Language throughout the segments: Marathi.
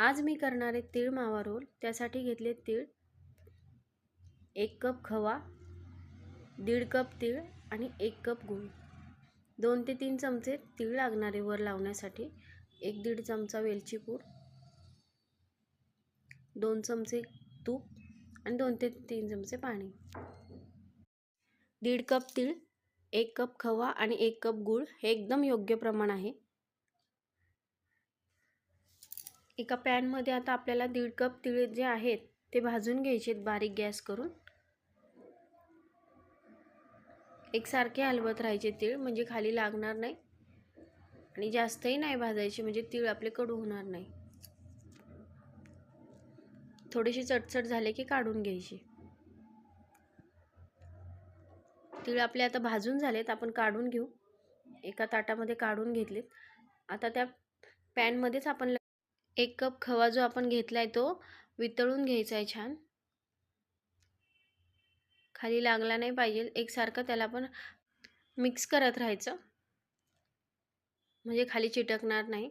आज मी करणारे तीळ मावा रोल. त्यासाठी घेतले तीळ. एक कप खवा दीड कप तीळ आणि एक कप गूळ. दोन ते तीन चमचे तीळ लागणारे वर लावण्यासाठी. एक दीड चमचा वेलची पूड. दोन चमचे तूप आणि दोन ते तीन चमचे पाणी. दीड कप तीळ एक कप खवा आणि एक कप गूळ हे एकदम योग्य प्रमाण आहे. एका पॅनमध्ये आता आपल्याला दीड कप तिळ जे आहेत ते भाजून घ्यायचे बारीक गॅस करून. एकसारखे हलवत राहायचे तीळ म्हणजे खाली लागणार नाही आणि जास्तही नाही भाजायचे म्हणजे तीळ आपले कडू होणार नाही. थोडेसे चटचट झाले की काढून घ्यायचे. तीळ आपले आता भाजून झालेत आपण काढून घेऊ. एका ताटामध्ये काढून घेतलेत. आता त्या पॅनमध्येच आपण एक कप खवा जो आपण घेतला आहे तो वितळून घ्यायचा आहे छान. खाली लागला नाही पाहिजे. एकसारखं त्याला पण मिक्स करत राहायचं. म्हणजे खाली चिटकणार नाही.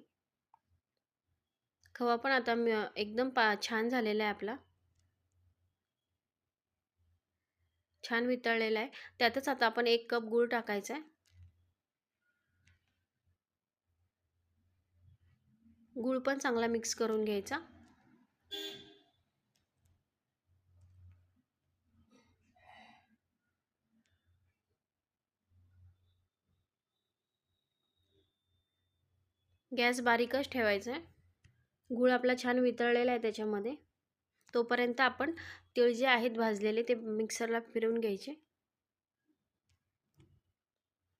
खवा पण आता एकदम पा छान झालेला आहे आपला. छान वितळलेला आहे. त्यातच आता आपण एक कप गूळ टाकायचा आहे. गूळ पण चांगला मिक्स करून घ्यायचा. गॅस बारीकच ठेवायचा आहे. गूळ आपला छान वितळलेला आहे त्याच्यामध्ये. तोपर्यंत आपण तिळ जे आहेत भाजलेले ते मिक्सरला फिरवून घ्यायचे.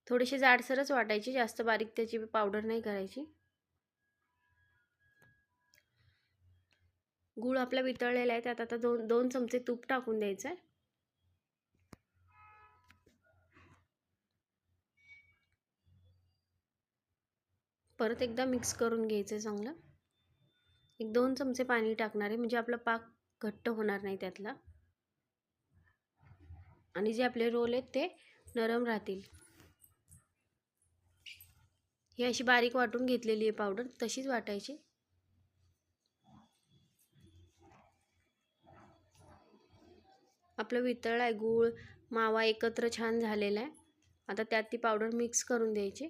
थोडेसे जाडसरच वाटायचे जास्त बारीक त्याची पावडर नाही करायची. गूळ आपला वितळलेला आहे त्यात आता दोन दोन चमचे तूप टाकून द्यायचं आहे परत एकदा मिक्स करून घ्यायचं आहे चांगलं. एक दोन चमचे पाणी टाकणार आहे म्हणजे आपला पाक घट्ट होणार नाही त्यातला. आणि जे आपले रोल आहेत ते नरम राहतील. ही अशी बारीक वाटून घेतलेली आहे पावडर तशीच वाटायची. आपलं वितळ आहे गूळ मावा एकत्र छान झालेला आहे. आता त्यात ती पावडर मिक्स करून द्यायची.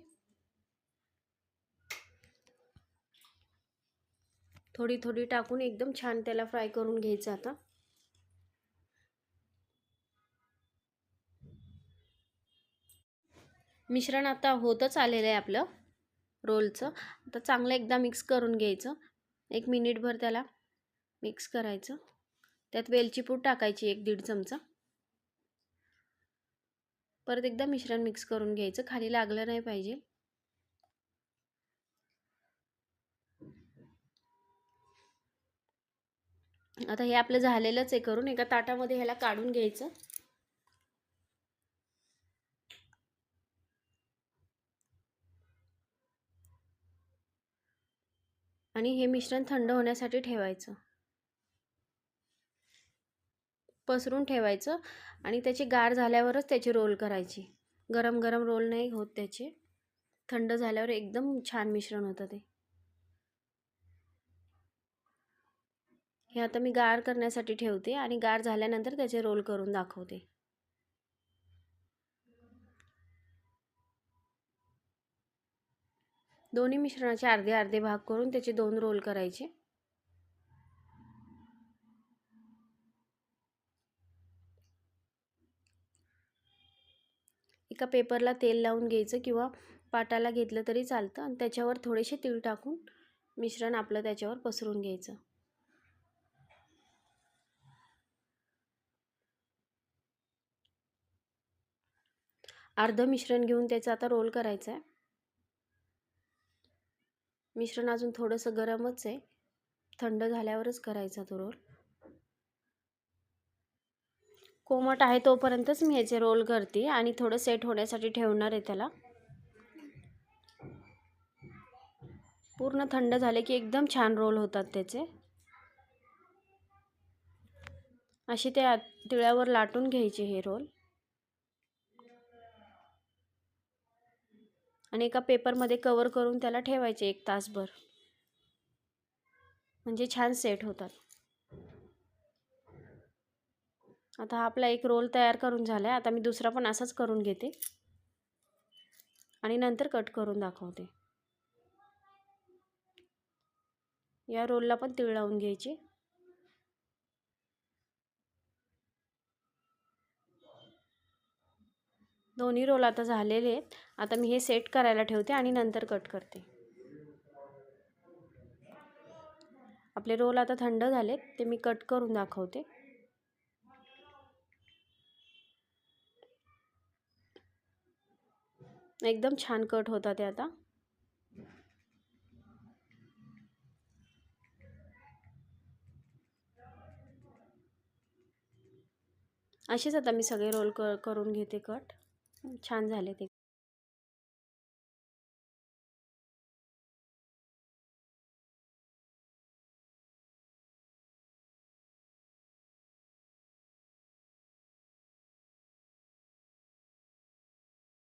थोडी थोडी टाकून एकदम छान त्याला फ्राय करून घ्यायचं आता. मिश्रण आता होतच आलेलं आहे आपलं रोलचं. आता चांगलं एकदा मिक्स करून घ्यायचं. एक मिनिटभर त्याला मिक्स करायचं. त्यात वेलची पूड टाकायची एक दीड चमचा. परत एकदा मिश्रण मिक्स करून घ्यायचं. खाली लागलं नाही पाहिजे. आता हे आपलं झालेलंच आहे करून. एका ताटामध्ये ह्याला काढून घ्यायचं. आणि हे मिश्रण थंड होण्यासाठी ठेवायचं. पसरून ठेवायचं आणि त्याची गार झाल्यावरच त्याची रोल करायची. गरम गरम रोल नाही होत त्याचे. थंड झाल्यावर एकदम छान मिश्रण होतं ते. हे आता मी गार करण्यासाठी ठेवते आणि गार झाल्यानंतर त्याचे रोल करून दाखवते. दोन्ही मिश्रणाचे अर्धे अर्धे भाग करून त्याचे दोन रोल करायचे. एका पेपरला तेल लावून घ्यायचं किंवा पाटाला घेतलं तरी चालतं आणि त्याच्यावर थोडेसे तीळ टाकून मिश्रण आपलं त्याच्यावर पसरून घ्यायचं. अर्ध मिश्रण घेऊन त्याचा आता रोल करायचा आहे. मिश्रण अजून थोडंसं गरमच आहे. थंड झाल्यावरच करायचा तो रोल. कोमट आहे तोपर्यंतच मी याचे रोल करते आणि थोडं सेट होण्यासाठी ठेवणार आहे त्याला. पूर्ण थंड झाले की एकदम छान रोल होतात त्याचे. अशी त्या तिळ्यावर लाटून घ्यायचे हे रोल. आणि एका पेपरमध्ये कवर करून त्याला ठेवायचे एक तासभर. म्हणजे छान सेट होतात. आता हा आपला एक रोल तयार करून झाला आहे आता मी दुसरा पण असाच करून घेते. आणि नंतर कट करून दाखवते. या रोलला पण तीळ लावून घ्यायची. दोन्ही रोल आता झालेले आहेत. आता मी हे सेट करायला ठेवते आणि नंतर कट करते. आपले रोल आता थंड झालेत. ते मी कट करून दाखवते. एकदम छान कट होता ते आता. असेच आता मी सगळे रोल क करून घेते कट छान झाले ते.